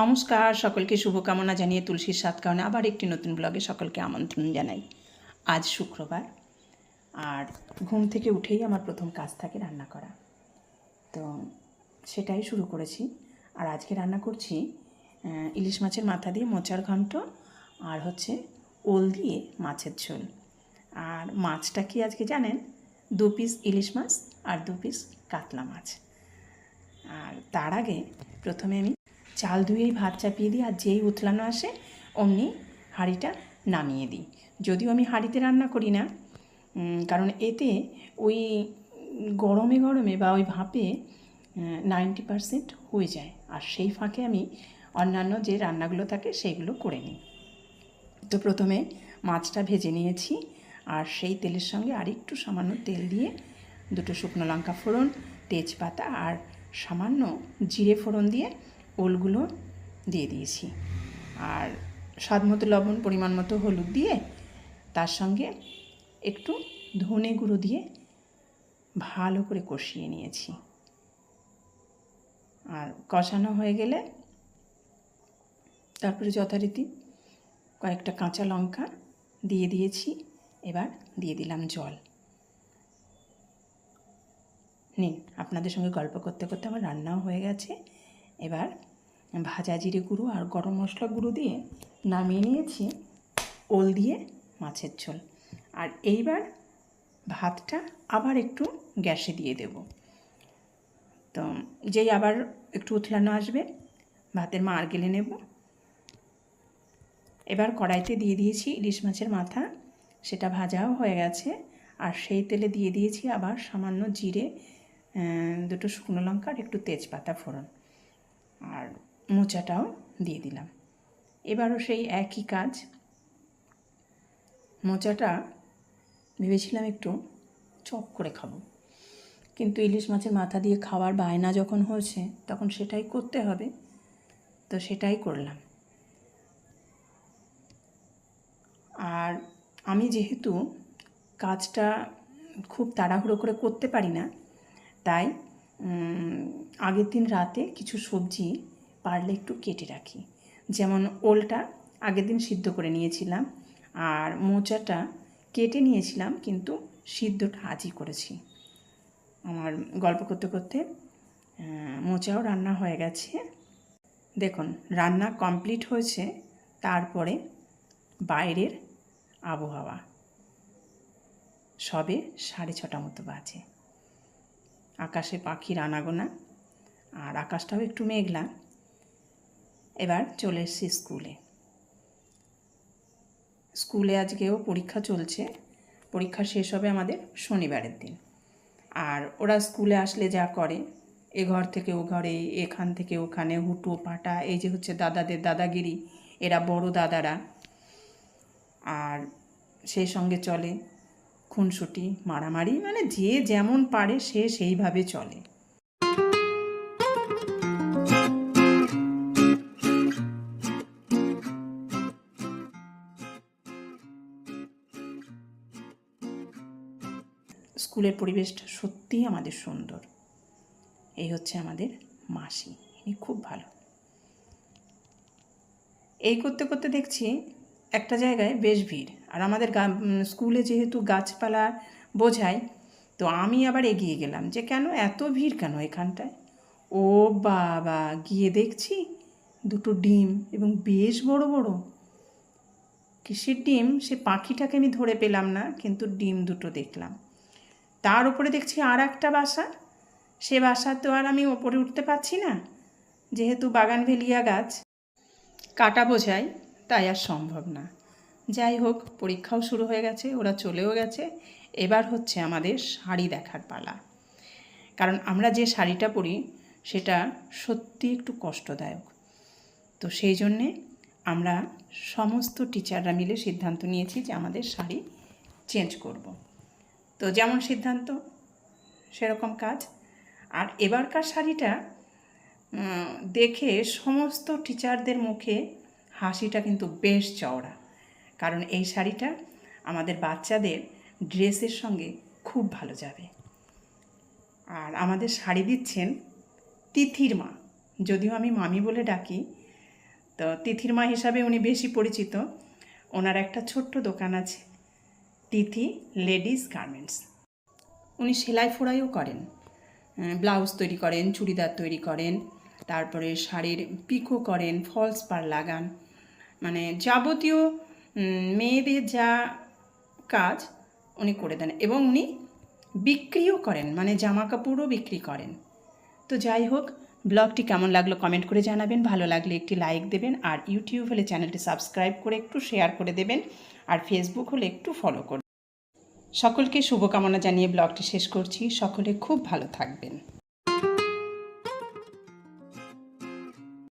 নমস্কার, সকলকে শুভকামনা জানিয়ে তুলসীর সাত কারণে আবার একটি নতুন ব্লগে সকলকে আমন্ত্রণ জানাই। আজ শুক্রবার, আর ঘুম থেকে উঠেই আমার প্রথম কাজ থাকে রান্না করা। তো সেটাই শুরু করেছি, আর আজকে রান্না করছি ইলিশ মাছের মাথা দিয়ে মোচার ঘন্ট আর হচ্ছে ওল দিয়ে মাছের ঝোল। আর মাছটা কি আজকে জানেন? দু পিস ইলিশ মাছ আর দু পিস কাতলা মাছ। আর তার আগে প্রথমে আমি চাল ধুয়েই ভাত চাপিয়ে দিই আর যেই উতলানো আসে, অমনি হাঁড়িটা নামিয়ে দিই। যদিও আমি হাঁড়িতে রান্না করি না কারণ এতে ওই গরমে গরমে বা ওই ভাপে নাইনটি পারসেন্ট হয়ে যায়। আর সেই ফাঁকে আমি অন্যান্য যে রান্নাগুলো থাকে সেইগুলো করে নিই। তো প্রথমে মাছটা ভেজে নিয়েছি আর সেই তেলের সঙ্গে আরেকটু সামান্য তেল দিয়ে দুটো শুকনো লঙ্কা ফোড়ন, তেজপাতা আর সামান্য জিরে ফোড়ন দিয়ে ওলগুলো দিয়ে দিয়েছি। আর স্বাদ মতো লবণ, পরিমাণ মতো হলুদ দিয়ে তার সঙ্গে একটু ধনে গুঁড়ো দিয়ে ভালো করে কষিয়ে নিয়েছি। আর কষানো হয়ে গেলে তারপরে যথারীতি কয়েকটা কাঁচা লঙ্কা দিয়ে দিয়েছি। এবার দিয়ে দিলাম জল। নিন, আপনাদের সঙ্গে গল্প করতে করতে আমার রান্নাও হয়ে গেছে। এবার ভাজা জিরে গুঁড়ো আর গরম মশলা গুঁড়ো দিয়ে নামিয়ে নিয়েছি। ওল দিয়ে মাছের ঝোল। আর এইবার ভাতটা আবার একটু গ্যাসে দিয়ে দেব। তো যেই আবার একটু উথলানো আসবে, ভাতের মার গেলে নেব। এবার কড়াইতে দিয়ে দিয়েছি ইলিশ মাছের মাথা। সেটা ভাজাও হয়ে গেছে। আর সেই তেলে দিয়ে দিয়েছি আবার সামান্য জিরে দুটো শুকনো লঙ্কা আর একটু তেজপাতা ফোড়ন। আর মোচাটাও দিয়ে দিলাম। এবারও সেই একই কাজ। মোচাটা ভেবেছিলাম একটু চপ করে খাব। কিন্তু ইলিশ মাছের মাথা দিয়ে খাওয়ার বায়না যখন হয়েছে, তখন সেটাই করতে হবে। তো সেটাই করলাম। আর আমি যেহেতু কাজটা খুব তাড়াহুড়ো করে করতে পারি না, তাই আগের দিন রাতে কিছু সবজি পারলে একটু কেটে রাখি। যেমন ওলটা আগের দিন সিদ্ধ করে নিয়েছিলাম আর মোচাটা কেটে নিয়েছিলাম কিন্তু সিদ্ধটা আজই করেছি। আমার গল্প করতে করতে মোচাও রান্না হয়ে গেছে। দেখুন, রান্না কমপ্লিট হয়েছে, তারপরে বাইরের আবহাওয়া। সবে সাড়ে ছটা মতো বাজে। আকাশে পাখির আনাগোনা আর আকাশটাও একটু মেঘলা। এবার চলে এসেছি স্কুলে। স্কুলে আজকেও পরীক্ষা চলছে। পরীক্ষা শেষ হবে আমাদের শনিবারের দিন। আর ওরা স্কুলে আসলে যা করে, এ ঘর থেকে ও ঘরে, এখান থেকে ওখানে, হুটো, পাটা, এই যে হচ্ছে দাদাদের দাদাগিরি, এরা বড় দাদারা। আর সেই সঙ্গে চলে খুনসুটি, মারামারি মানে যে যেমন পারে সে সেইভাবে চলে। স্কুলের পরিবেশটা সত্যিই আমাদের সুন্দর। এই হচ্ছে আমাদের মাসি, ইনি খুব ভালো। এই করতে করতে দেখছি একটা জায়গায় বেশ ভিড়। আর আমাদের স্কুলে যেহেতু গাছপালা বোঝায়, তো আমি আবার এগিয়ে গেলাম যে কেন এত ভিড় কেন এখানটায়? ও বাবা, গিয়ে দেখছি দুটো ডিম এবং বেশ বড় বড়। কিসের ডিম? সে পাখিটাকে আমি ধরে পেলাম না, কিন্তু ডিম দুটো দেখলাম। তার উপরে দেখছি আর একটা বাসা। সে বাসা তো আর আমি ওপরে উঠতে পারছি না। যেহেতু বাগানভেলিয়া গাছ, কাটা বোঝাই তাই আর সম্ভব না। যাই হোক, পরীক্ষাও শুরু হয়ে গেছে, ওরা চলেও গেছে। এবার হচ্ছে আমাদের শাড়ি দেখার পালা। কারণ আমরা যে শাড়িটা পরি, সেটা সত্যি একটু কষ্টদায়ক। তো সেই জন্যে আমরা সমস্ত টিচাররা মিলে সিদ্ধান্ত নিয়েছি যে আমাদের শাড়ি চেঞ্জ করব। তো যেমন সিদ্ধান্ত, সেরকম কাজ। আর এবারকার শাড়িটা দেখে সমস্ত টিচারদের মুখে হাসিটা কিন্তু বেশ চওড়া। কারণ এই শাড়িটা আমাদের বাচ্চাদের ড্রেসের সঙ্গে খুব ভালো যাবে। আর আমাদের শাড়ি দিচ্ছেন তিথির মা। যদিও আমি মামি বলে ডাকি, তো তিথির মা হিসাবে উনি বেশি পরিচিত। ওনার একটা ছোট্ট দোকান আছে, তিথি লেডিস গার্মেন্টস। উনি সেলাই ফোড়াইও করেন। ব্লাউজ তৈরি করেন, চুড়িদার তৈরি করেন, তারপরে শাড়ির পিকো করেন, ফলস পার লাগান। মানে যাবতীয় মেয়েদের যা কাজ উনি করে দেন এবং উনি বিক্রিও করেন মানে জামা কাপড়ও বিক্রি করেন। তো যাই হোক, ব্লগটি কেমন লাগল কমেন্ট করে জানাবেন, ভালো লাগলে একটি লাইক দেবেন, আর ইউটিউব হলে চ্যানেলটি সাবস্ক্রাইব করে একটু শেয়ার করে দেবেন, আর ফেসবুক হলে একটু ফলো করবেন। সকলকে শুভকামনা জানিয়ে ব্লগটি শেষ করছি, সকলে খুব ভালো থাকবেন।